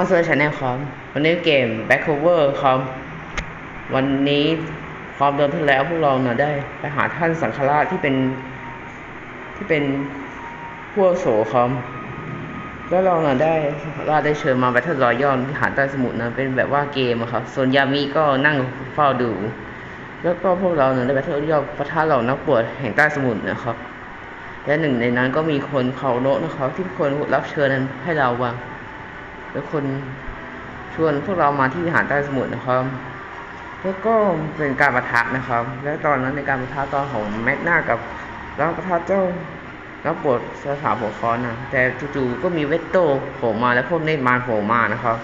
มอนเซอร์ชาแนลครับวันนี้เกม Back Cover ครับวันนี้ความเดิมที่แล้วพวกเราเนี่ยได้ไปหาท่านสังฆราชที่เป็น ที่เป็นผู้อาวุโสครับแล้วเราเนี่ยได้สังฆราชได้เชิญมา Battle Royale ที่หาดใต้สมุทรนะเป็นแบบว่าเกมอะครับส่วนยามิก็นั่งเฝ้าดู แล้วก็พวกเราเนี่ยได้ Battle Royale ปะทะเหล่านักบวชแห่งใต้สมุทรนะครับและหนึ่งในนั้นก็มีคนเขาโนะนะครับ ที่คนรับเชิญนั้นให้เราว่า แล้วคนชวนพวกเรามาที่วิหารใต้สมุทรนะครับ แล้วก็เป็นการประทะนะครับ และตอนนั้นในการประทะตอนของแมกนากับแล้วประทะเจ้าแล้วปวดสถาหัวคอนนะแต่จู่ๆก็มีเวตโต้โผล่มาแล้วพวกเนตมารโผล่มานะครับ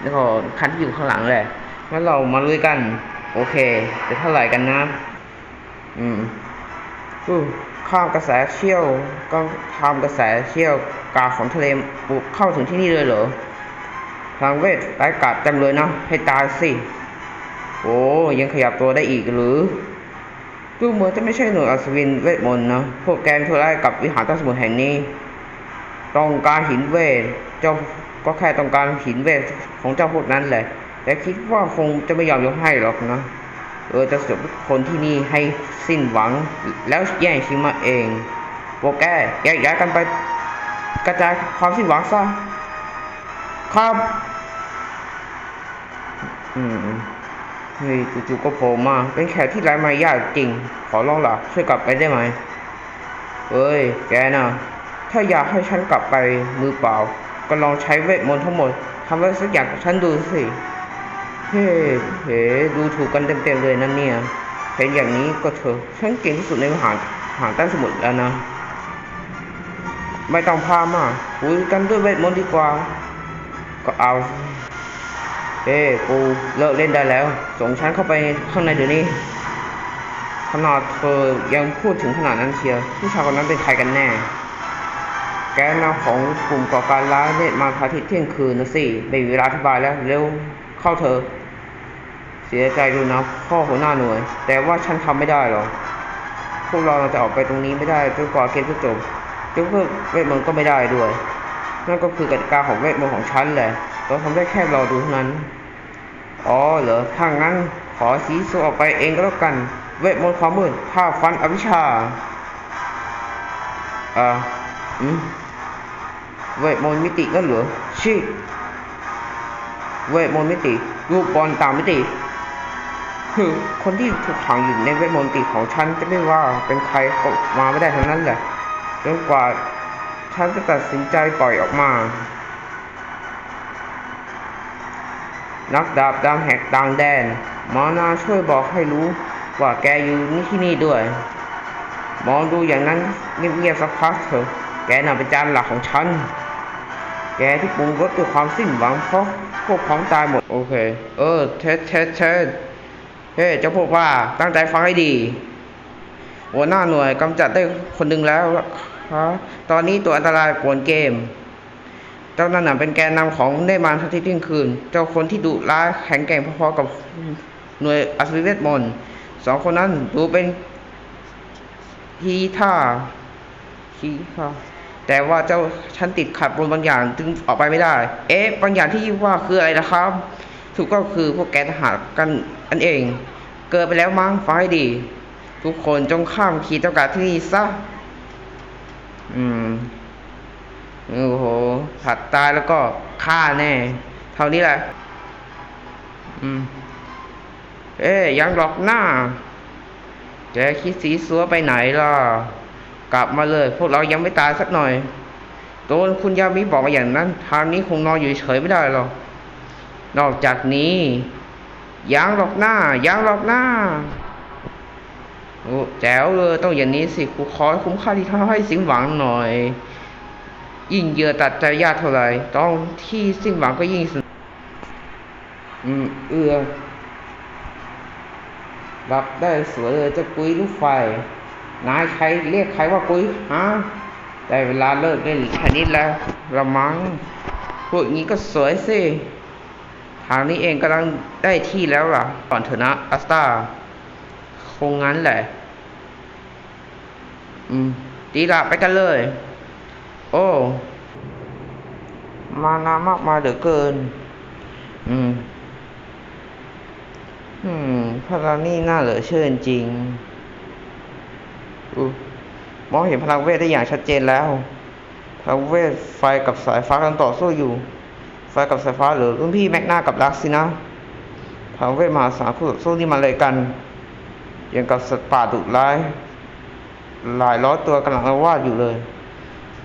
แล้วก็คันที่อยู่ข้างหลังแหละแล้วเรามาลุยกัน โอเคจะเท่าไหร่กันนะ อืมอู้ข้ามกระแสเชี่ยวก็ทำกระแสเชี่ยวกาของทะเลบุกเข้าถึงที่นี่เลยเหรอ พลังเวทร้ายกาจจังเลยนะ ให้ตายสิ โอ้ยังขยับตัวได้อีกหรือดูเหมือนจะไม่ใช่หน่วยอัศวินเวทมนต์นะ พวกแกนเพื่อไล่กับวิหารใต้สมุทรแห่งนี้ ต้องการหินเวท เจ้าก็แค่ต้องการหินเวทของเจ้าพวกนั้นแหละ แต่คิดว่าคงจะไม่ยอมยกให้หรอกนะ เออจะสบคนที่นี่ให้สิ้นหวังแล้วแย่งชิงมาเอง พวกแกแยกย้ายกันไปกระจายความสิ้นหวังซะ ครับ อืมเฮ้ยจู่ๆก็โผล่มา เป็นแขกที่ไร้มารยาทจริง ขอร้องล่ะ ช่วยกลับไปได้ไหมเอ้ย แกนะถ้าอยากให้ฉันกลับไปมือเปล่า ก็ลองใช้เวทมนต์ทั้งหมดทำอะไรสักอย่างกับฉันดูสิ เฮ้เฮ้ดูถูกกันเต็มๆเลยนั่นเนี่ยเห็นอย่างนี้ก็เถอะฉันเก่งที่สุดในมหาหาใต้สมุทรแล้วนะ ไม่ต้องพามาคุยกันด้วยเวทมนต์ดีกว่า ก็เอาเฮ้กูเลิกเล่นได้แล้ว ส่งฉันเข้าไปข้างในเดี๋ยวนี้ ขนาดเธอยังพูดถึงขนาดนั้นเชียวผู้ชายคนนั้นเป็นใครกันแน่ แกนนำของกลุ่มก่อการร้ายเนมาพาทิตเที่ยงคืนนะสิไม่มีเวลาอธิบายแล้ว เร็วเข้าเธอ เสียใจด้วยนะพ่อหัวหน้าหน่วย แต่ว่าฉันทำไม่ได้หรอกพวกเราจะออกไปตรงนี้ไม่ได้จนกว่าเกมจะจบยกเลิกเวทมนต์ก็ไม่ได้ด้วย นั่นก็คือกติกาของเวทมนต์ของฉันแหละเราทำได้แค่รอดูเท่านั้น อ๋อเหรอถ้างั้นขอสีสูออกไปเองก็แล้วกัน เวทมนต์ความมืดท่าฟันอวิชชาอ่าอืมเวทมนต์มิติก็เหรอชิเวทมนต์มิติรูปบอลตามมิติคือคนที่ถูกขังอยู่ในเวทมนต์ติของฉันจะไม่ว่าเป็นใครก็มาไม่ได้ทั้งนั้นแหละจนกว่า ฉันจะตัดสินใจปล่อยออกมา นักดาบดำแหกต่างแดนหมอนาช่วยบอกให้รู้ว่าแกอยู่นี่ที่นี่ด้วย มองดูอย่างนั้นเงียบๆสักพักเถอะ แกน่ะเป็นจานหลักของฉัน แกที่ปรุงรสด้วยความสิ้นหวังเพราะพวกพ้องตายหมด โอเค เออ เท็ดเท็ดเท็ดเฮ้เจ้าพวกว่าตั้งใจฟังให้ดีหัวหน้าหน่วยกำจัดได้คนหนึ่งแล้ว ครับตอนนี้ตัวอันตรายปวนเกม เจ้านั่นน่ะเป็นแกนนำของเนมานทัศน์ที่ที่ยงคืน เจ้าคนที่ดุร้ายแข็งแกร่งพอๆกับหน่วยอัศวินเวทมนต์สองคนนั้นดูเป็นทีท่าชี้ค่ะแต่ว่าเจ้าฉันติดขัดบนบางอย่างจึงออกไปไม่ได้ เอ๊ะ บางอย่างที่ว่าคืออะไรนะครับ ถูกก็คือพวกแกทหารกันอันเอง เกิดไปแล้วมั้งฟังให้ดี ทุกคนจงข้ามขีดจำกัดที่นี่ซะ อืมโอ้โหผัดตายแล้วก็ฆ่าแน่ เท่านี้แหละ อืม เอ๊ยังหลอกหน้า แกคิดสีสัวไปไหนล่ะ กลับมาเลย พวกเรายังไม่ตายสักหน่อย โดนคุณยามิบอกมาอย่างนั้น ทางนี้คงนอนอยู่เฉยไม่ได้หรอก นอกจากนี้ยังหลอกหน้ายังหลอกหน้า โอ้แจ๋วเลยต้องอย่างนี้สิครูขอคุ้มค่าที่ทำให้สิ้นหวังหน่อย ยิ่งเยื่อตัดใจยากเท่าไหร่ต้องที่สิ้นหวังก็ยิ่งสนุกอืมเอือรับได้สวยเลยจะกุ้ยลูกไฟ นายใครเรียกใครว่ากุ้ยฮะได้เวลาเลิกเล่นแค่นี้แล้วละมั้งพวกนี้ก็สวยสิทางนี้เองกำลังได้ที่แล้วล่ะก่อนเถอะนะอัสตาคงงั้นแหละ อืมดีละไปกันเลย โอ้ มานามากมายเหลือเกิน อืม อืมพลังนี่น่าเหลือเชื่อจริงอมองเห็นพลังเวทได้อย่างชัดเจนแล้ว พลังเวทไฟกับสายฟ้ากำลังต่อสู้อยู่ ไฟกับสายฟ้าหรือรุ่นพี่แม็กนากับลักสินะพลังเวทมหาศาลคู่ต่อสู้นี่มาเลยกันอย่างกับสัตว์ป่าดุร้าย หลายร้อยตัวกำลังละวาดอยู่เลย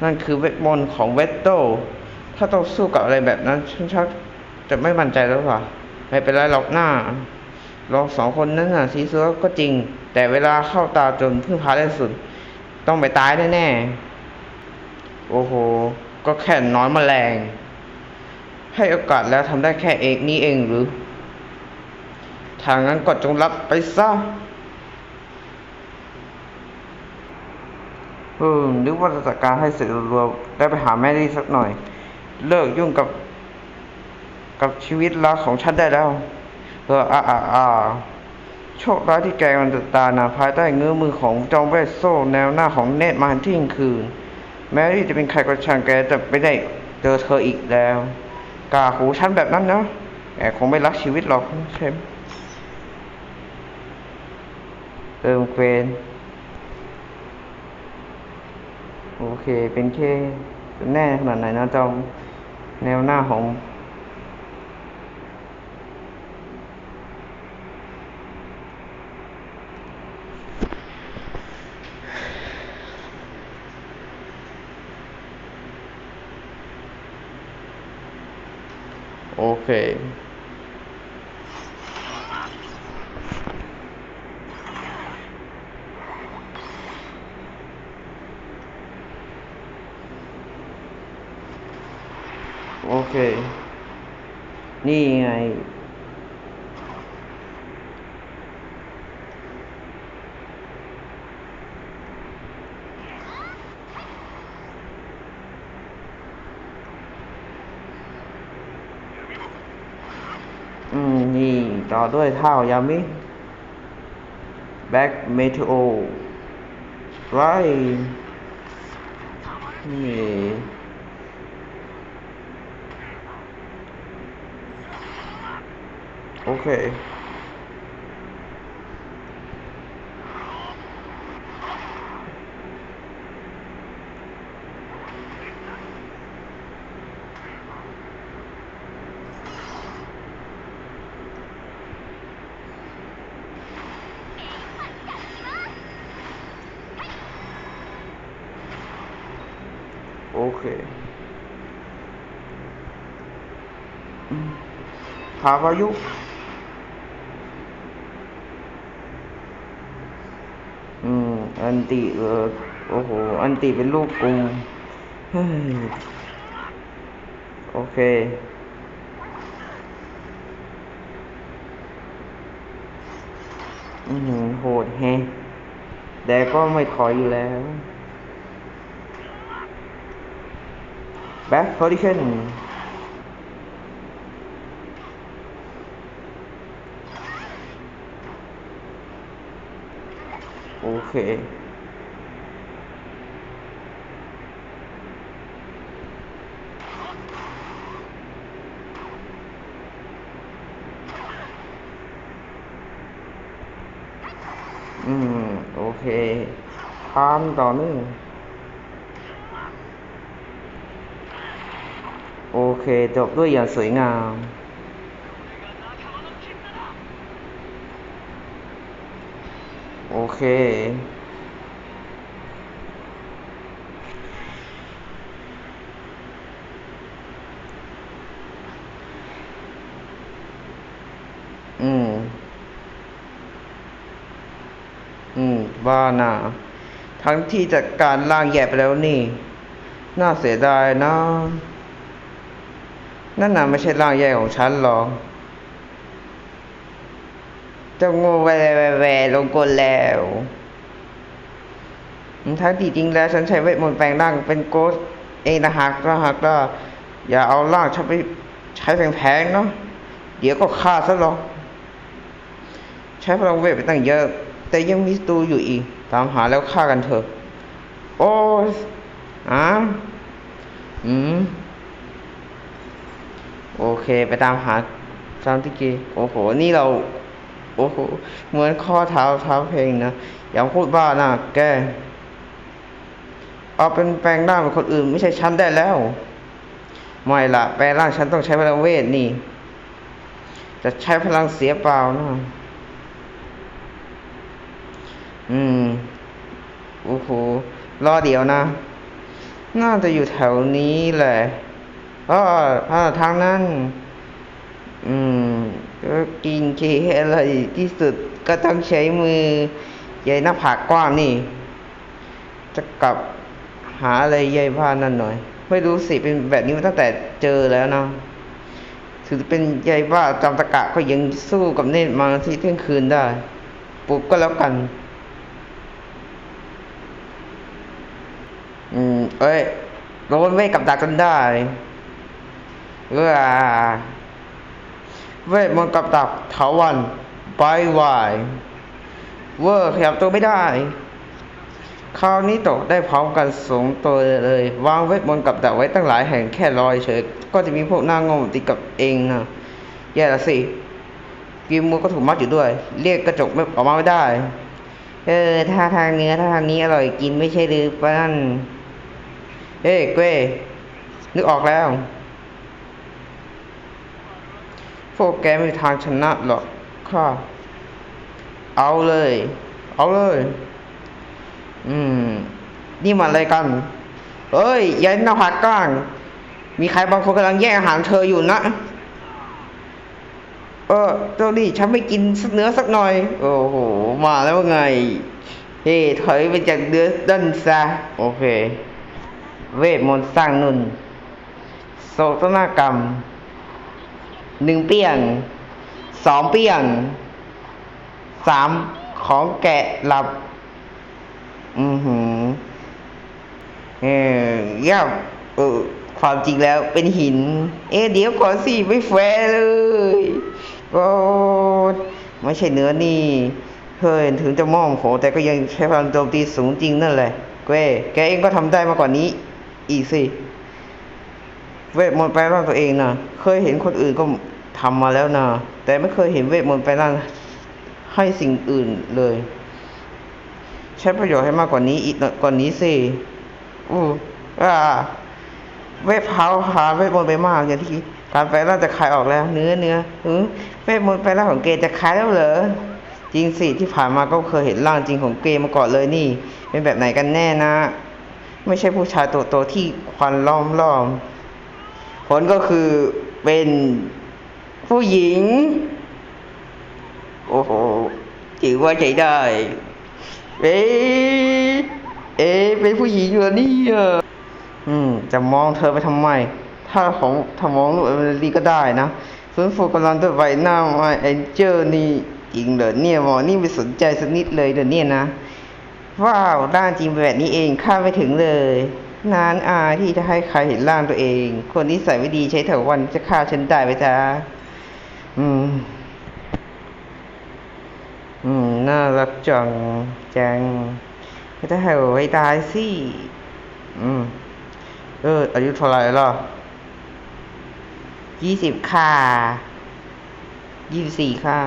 นั่นคือเวทมนต์ของเวทโต ถ้าต้องสู้กับอะไรแบบนั้นฉันชักจะไม่มั่นใจแล้วว่ะไม่เป็นไรหรอกหน้าลองสองคนนั้นน่ะซีซัวก็จริง แต่เวลาเข้าตาจนพึ่งพาได้สุด ต้องไปตายแน่ๆโอ้โห ก็แค่น้อนแมลง ให้โอกาสแล้วทำได้แค่เอกนี้เองหรือทางนั้นก็จงรับไปซะ เออนึกว่าจะจัดการให้เสร็จรัวๆได้ไปหาแม่ดีสักหน่อย เลิกยุ่งกับ กับชีวิตรักของฉันได้แล้วเอออ่าอ่าอ่าโชคร้ายที่แกมันตานะภายใต้เงื้อมือของจอมเวทโซแนวหน้าของเนตรมาหันที่คืน แม้ที่จะเป็นใครก็ช่างแกจะไม่ได้เจอเธออีกแล้วกาหูฉันแบบนั้นนะแกคงไม่รักชีวิตหรอกใช่ไหมเอิมเกรน โอเค เป็นแค่แน่ขนาดไหนนะจอมแนวหน้าของโอเค เค นี่ไง อืม นี่ต่อด้วยเท่ายามิ แบ็กเมทโอไรนี่ โอเคโอันติเออโอ้โห อันติเป็นลูกกรุงโอเค อือหือโหดแฮะแต่ก็ไม่ถอยอยู่แล้วแบ็คคอร์ดิ เคนโอเค อืม โอเคทานต่อเนื่องโอเค จบด้วยอย่างสวยงาม โอ เคอืม อืมบ้าน่ะทั้งที่จัดการร่างแย่ไปแล้วนี่ น่าเสียดายนะ นั่นน่ะไม่ใช่ร่างแย่ของฉันหรอก จะงูแวแวแวลงกลแล้วทั้งที่จริงแล้วฉันใช้เวทมนต์แปลงร่างเป็นโกสเองนะหากถ้าหากว่าอย่าเอาร่างฉันไปใช้แพงๆเนาะเดี๋ยวก็ฆ่าซะหรอกใช้พลังเวทไปตั้งเยอะ แต่ยังมีศัตรูอยู่อีก ตามหาแล้วฆ่ากันเถอะ โอ้อะอืมโอเค ไปตามหาซามติกีโอ้โห นี่เรา อ้โหเหมือนข้อเท้าเท้าเพลงนะอย่าพูดบ้านะแกเอาเป็นแปลงร่างเป็นคนอื่น ไม่ใช่ฉันได้แล้ว ไม่ละแปลงร่างฉันต้องใช้พลังเวทนี่ จะใช้พลังเสียเปล่านะอืมโอ้โหรอเดี๋ยวนะ น่าจะอยู่แถวนี้แหละอ๋ออ่าทางนั้น อืมก็กินเคอะไรที่สุดก็ต้องใช้มือใหญ่หน้าผากกว้างนี่ จะกลับหาอะไรใหญ่บ้านั่นหน่อย ไม่รู้สิเป็นแบบนี้มาตั้งแต่เจอแล้วเนาะถือเป็นใยบ้าจำตะกะก็ยังสู้กับเนตรมาที่เที่ยงคืนได้ปลุกก็แล้วกัน อืม เอ้ยโดนเวทกับดักจนได้เออ เวทมนต์กับดักเถาวันไปวายเวอร์ขยับตัวไม่ได้ คราวนี้ตกได้พร้อมกันสองตัวเลย วางเวทมนต์กับดักไว้ตั้งหลายแห่งแค่ลอยเฉย ก็จะมีพวกหน้างงติดกับเองนะแย่ละสิกิมมูก็ถูกมัดอยู่ด้วย เรียกกระจกไม่ออกมาไม่ได้ เออถ้าทางเนื้อถ้าทางนี้อร่อยกินไม่ใช่หรือปล่าเฮ้เก้นึกออกแล้ว พ วกแกไม่มีทางชนะหรอกข้าเอาเลย เอาเลย อืม นี่มันอะไรกัน เอ้ยยันหน้าผากก้าง มีใครบางคนกำลังแย่งอาหารเธออยู่นะ เออเจ้านี่ฉันไม่กินสักเนื้อสักหน่อย โอ้โห มาแล้วไง เฮ้ถอยไปจากเนื้อด้านซะ โอเค เวทมนต์สร้างนุ่นโศกนากรรม หนึ่งเปี้ยงสองเปี้ยงสามของแกะหลับ อือหือเออย่าเออความจริงแล้วเป็นหิน เอ๊เดี๋ยวก่อนสิไม่แฟร์เลยโอ้ไม่ใช่เนื้อนี่เฮ้ยถึงจะมอมโหแต่ก็ยังใช้พลังโจมตีสูงจริงนั่นแหละเก้แกเองก็ทำได้มากกว่านี้ อีกสิ เวทมนต์แปลร่างตัวเองนะเคยเห็นคนอื่นก็ทำมาแล้วนะแต่ไม่เคยเห็นเวทมนต์แปลร่างให้สิ่งอื่นเลย ใช้ประโยชน์ให้มากกว่านี้อีกน่อยกว่านี้สิอู้อ่าเวทเผาหาเวทมนต์ไปมากอย่างที่การแปลร่างจะคลายออกแล้ว เนื้อเนื้อเออเวทมนต์แปลร่างของเกย์จะคลายแล้วเหรอจริงสิที่ผ่านมาก็เคยเห็นร่างจริงของเกย์มาก่อนเลยนี่ เป็นแบบไหนกันแน่นะ ไม่ใช่ผู้ชายตัวโตที่ควันล้อมล้อม ผลก็คือเป็นผู้หญิง โอ้โหถือว่าใช้ได้ เอ๊ะเอ๊ะเป็นผู้หญิงเหรอเนี่ยอืม จะมองเธอไปทำไม ถ้าของถ้ามองลูกเอมิลี่ก็ได้นะฟื้นฟูกำลังด้วยใบหน้ามาเอนเจอร์นี่จริงเหรอเนี่ยหมอนี่ไม่สนใจสักนิดเลยเดี๋ยวนี่ยนะว้าวด้านจริงแบบนี้เองคาดไม่ถึงเลย นานอาที่จะให้ใครเห็นร่างตัวเอง คนนี้ใส่ไม่ดีใช้เถาวันจะฆ่าฉันได้ไปจ้าอืม อืม น่ารักจังจังไม่ได้ให้ไว้ตายสิ อืม เออ อายุเท่าไหร่ล่ะยี่สิบค่ะยี่สิบสี่ค่ะ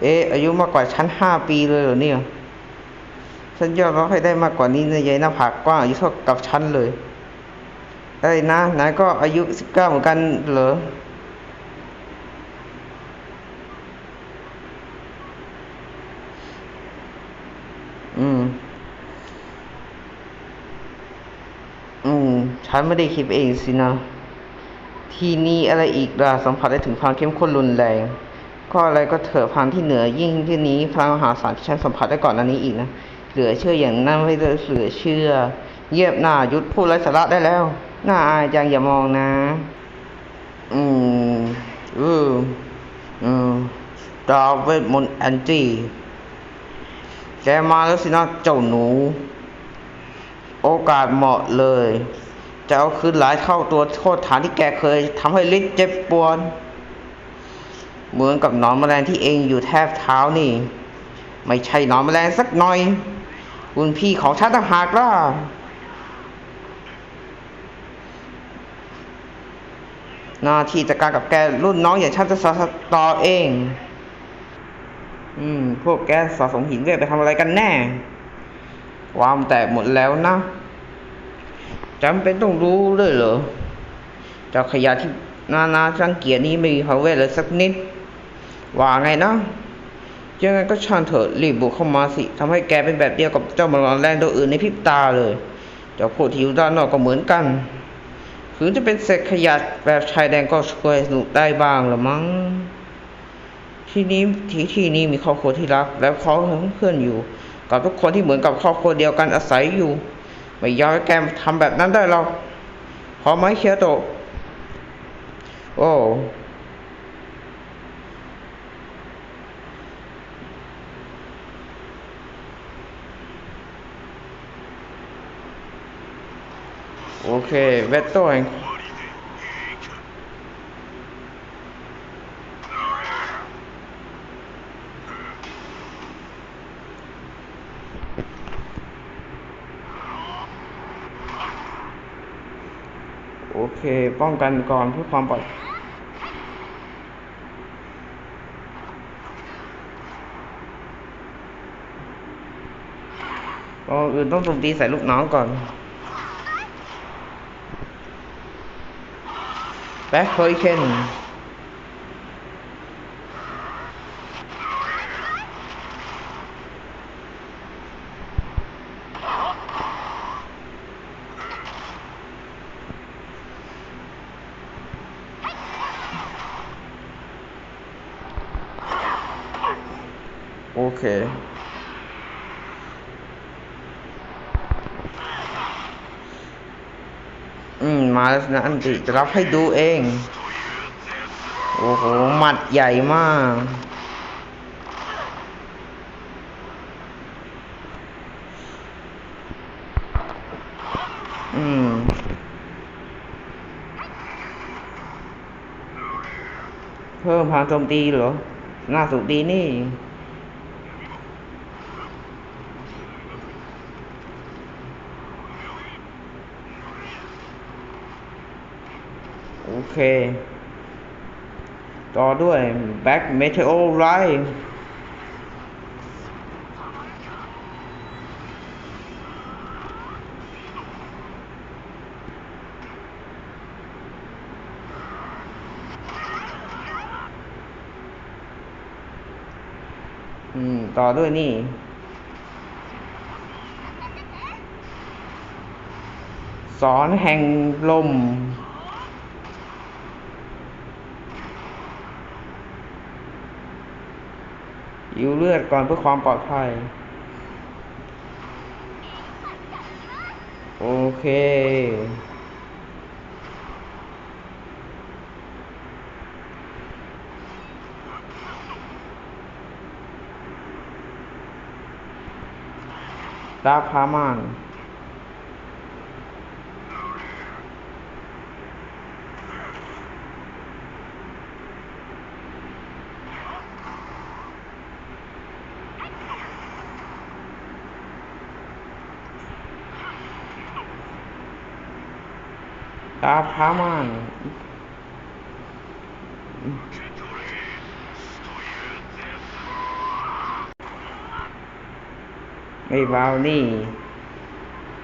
เอ๊ะ อายุมากกว่าฉันห้าปีเลยเหรอเนี่ย ฉันยอมรับให้ได้มากกว่านี้นะยายหน้าผากกว้างอายุเท่ากับฉันเลยเอ้ยนะนายก็อายุสิบเก้าเหมือนกันเหรออืม อืม ฉันไม่ได้คิดเองสินะ ที่นี้อะไรอีกล่ะสัมผัสได้ถึงความเข้มข้นรุนแรง ก็อะไรก็เถอะพลังที่เหนือยิ่งที่นี้พลังมหาศาลที่ฉันสัมผัสได้ก่อนอันนี้อีกนะ เหลือเชื่ออย่างนั้นไม่เหลือเหลือเชื่อ เยียบหน้ายุดพูดไร้สาระได้แล้วหน้าอายจังอย่ามองนะ อืมอืออืมดาวเวทมนต์แอนตี้แกมาแล้วสินะเจ้าหนู โอกาสเหมาะเลย จะเอาคืนหลายเท่าตัวโทษฐานที่แกเคยทำให้ลิศเจ็บปวดเหมือนกับหนอนแมลงที่เองอยู่แทบเท้านี่ ไม่ใช่หนอนแมลงสักหน่อย คุณพี่ของฉันต่างหากล่ะหน้าที่จัดการกับแกรุ่นน้องอย่างฉันจะสาต่อเอง อืม พวกแกสะสมหินเวทไปทำอะไรกันแน่ ความแตกหมดแล้วนะจำเป็นต้องรู้เลยเหรอจ้าขยะที่นานาช่างเกียรนี้ไม่มีพลังเวทเลยสักนิด ว่าไงนะ ยังไงก็ช่างเถอะรีบบุกเข้ามาสิทำให้แกเป็นแบบเดียวกับเจ้ามารอนแรงตัวอื่นในพริบตาเลย เจ้าพวกที่อยู่ด้านนอกก็เหมือนกันถึงจะเป็นเศษขยะแบบชายแดนก็ช่วยสนุกได้บ้างละมั้ง ที่นี้ที่ที่นี้มีครอบครัวที่รัก และเขาเพื่อนอยู่ กับทุกคนที่เหมือนกับครอบครัวเดียวกันอาศัยอยู่ ไม่ยอมให้แกทำแบบนั้นได้หรอกพอไหมเคียโตโอ้ โอเค เวทโต้แห่งโอเค ป้องกันก่อนเพื่อความปลอดก่อนอื่นต้องโจมตีใส่ลูกน้องก่อน แบ็คเฮอริเคนโอเค อื มาแล้วนะอันติจะรับให้ดูเอง โอ้โห หมัดใหญ่มากอืมเพิ่มพลังโจมตีเหรอ น่าสุดดีนี่ โอเค ต่อด้วย Back Meteor Rise อืมต่อด้วยนี่ สอนแห่งลม อยู่เลือดก่อนเพื่อความปลอดภัย โอเคดาบพามาน Come on ไม่เบานี่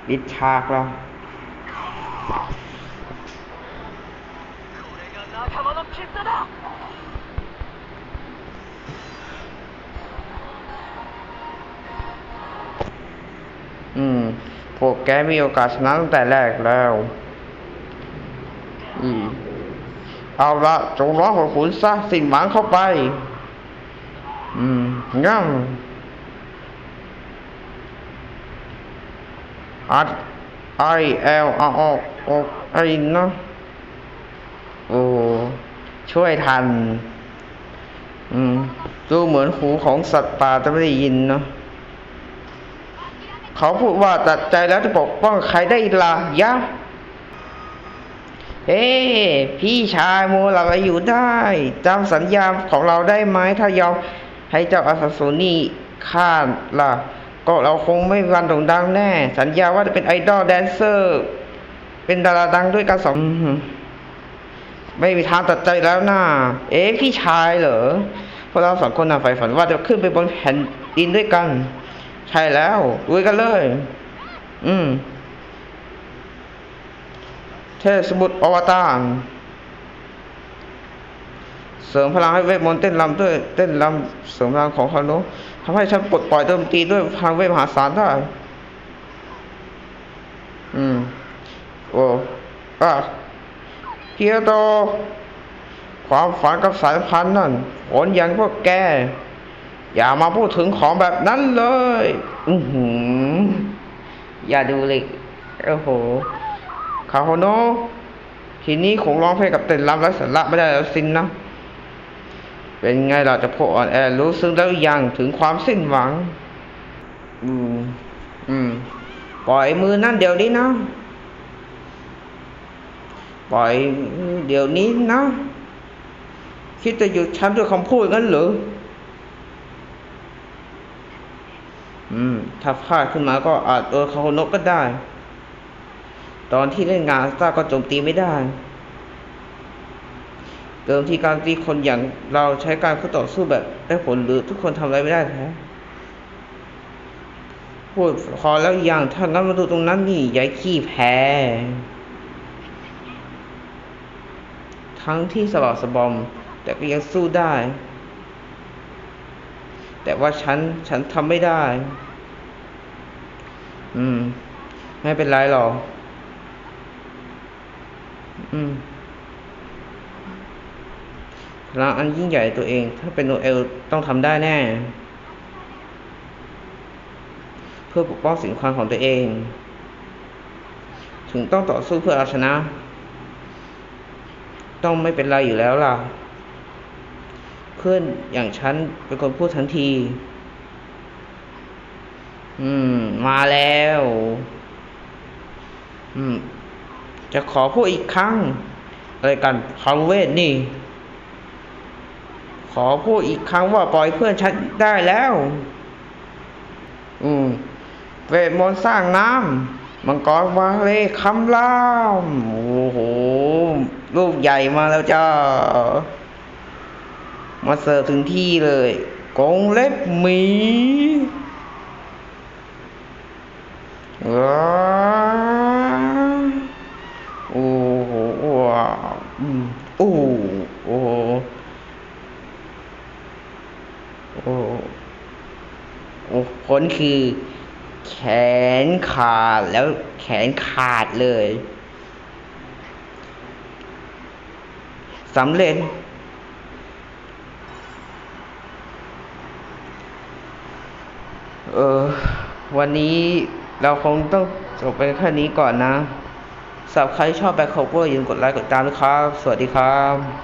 ปิดฉากแล้วอืม พวกแกมีโอกาสชนะตั้งแต่แรกแล้ว เอาละจงร้องของขุนซะสิ้นหวังเข้าไป อืมงั้นอัดไอเอลเอาออกออกไอนะโอ้ช่วยทัน อืมดูเหมือนหูของสัตว์ป่าจะไม่ได้ยินเนาะเขาพูดว่าตัดใจแล้วจะปกป้องใครได้ล่ะยะ เฮ้พี่ชายโมหลับอยู่ได้จำสัญญาของเราได้ไหมถ้ายอมให้เจ้าอาซาโซนี่ฆ่าล่ะ ก็เราคงไม่วันโด่งดังแน่ สัญญาว่าจะเป็นไอดอลแดนเซอร์ เป็นดาราดังด้วยกันสองไม่มีทางตัดใจแล้วนะเอ๊ะพี่ชายเหรอพวกเราสองคนน่ะใฝ่ฝันว่าจะขึ้นไปบนแผ่นดินด้วยกัน ใช่แล้วลุยกันเลย อืม เทสมุทรอวตารเสริมพลังให้เวทมนต์เต้นรำด้วยเต้นรำเสริมพลังของคานุทำให้ฉันปลดปล่อยดนตรีด้วยพลังเวทมหาศาลได้ อืม โอ้อะเกียโต ความฝันกับสายพันธุ์นั่นผลอย่างพวกแก อย่ามาพูดถึงของแบบนั้นเลย อือหือ อย่าดูเลย โอ้โห คาโฮโนะทีนี้คงร้องเพลงกับเต้นรำไร้สาระไม่ได้แล้วสินนะ เป็นไงล่ะจะพวกอ่อนแอรู้ซึ้งแล้วอยังถึงความสิ้นหวัง อืม อืม ปล่อยมือนั่นเดี๋ยวนี้นะ ปล่อยเดี๋ยวนี้นะ คิดจะหยุดฉันด้วยคำพูดงั้นหรือ อืม ถ้าพลาดขึ้นมาก็อาจโดนคาโฮโนะก็ได้ ตอนที่เล่นงานซ่าก็โจมตีไม่ได้ เดิมที่การตีคนอย่างเราใช้การคู่ต่อสู้แบบได้ผลหรือทุกคนทำอะไรไม่ได้แท้พูดพอแล้วอย่างถ้างั้นมาดูตรงนั้นนี่ยายขี้แพ้ ทั้งที่สะบักสบอม แต่ก็ยังสู้ได้ แต่ว่าฉัน ฉันทำไม่ได้ อืม ไม่เป็นไรหรอก อืมพ ลังอันยิ่งใหญ่ตัวเอง ถ้าเป็นโนเอลต้องทำได้แน่ เพื่อปกป้องสิ่งความของตัวเอง ถึงต้องต่อสู้เพื่อเอาชนะ ต้องไม่เป็นไรอยู่แล้วล่ะ เพื่อนอย่างฉันเป็นคนพูดทันที อืม มาแล้ว อืม จะขอพูดอีกครั้ง อะไรกันพาเวทนี่ ขอพูดอีกครั้งว่าปล่อยเพื่อนฉันได้แล้ว อืมเวทมนต์สร้างน้ำมังกรวาเลคำรามโอ้โหลูกใหญ่มาแล้วจ้า มาเสิร์ฟถึงที่เลยกงเล็บหมีว้าวโอ้โหว้าวอืมโอ้โหโอ้โหโอ้โหโอ้ผ ลคือ แขนขาดแล้วแขนขาดเลยสำเร็จ เออ วันนี้เราคงต้องจบไปแค่นี้ก่อนนะสำหรับใครชอบแบ็คโคเวอร์อย่าลืมกดไลค์กดตามด้วยครับ สวัสดีครับ